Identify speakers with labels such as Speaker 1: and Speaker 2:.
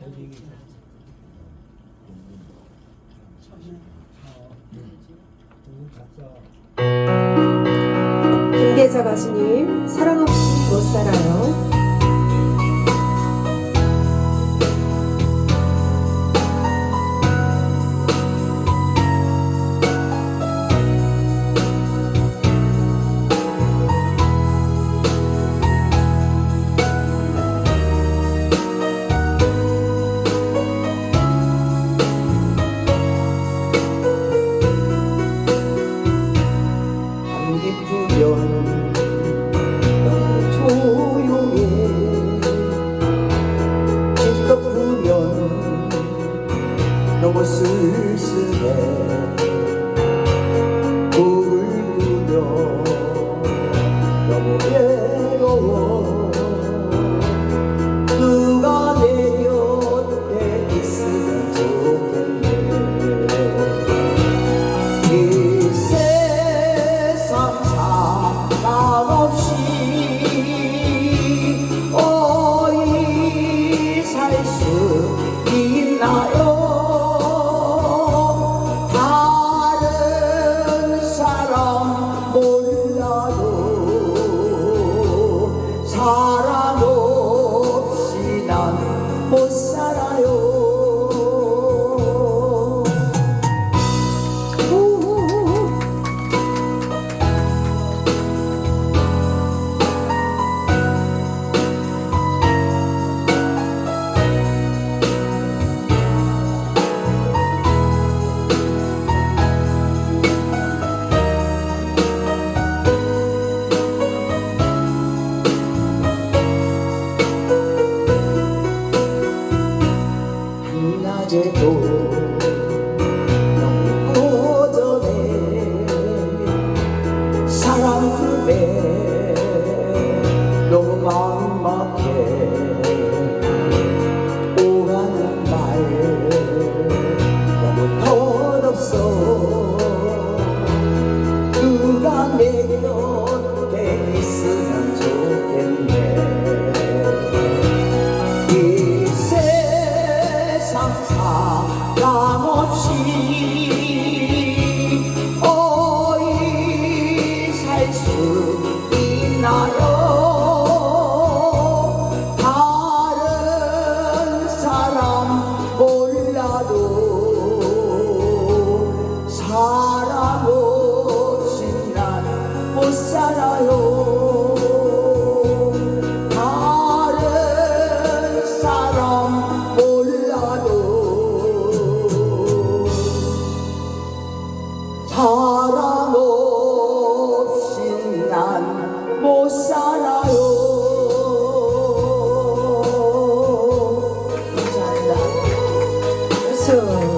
Speaker 1: 밴딩이 어, 누구 작사
Speaker 2: 김계자 가수님 사랑 없이 못 살아요.
Speaker 3: 풀면 너무 쓸 좋겠네. 이 세상 사람 없이 어이 살 수 있나요? 다른 사람 몰라도 사랑 없이 난못 살아요
Speaker 2: Oh.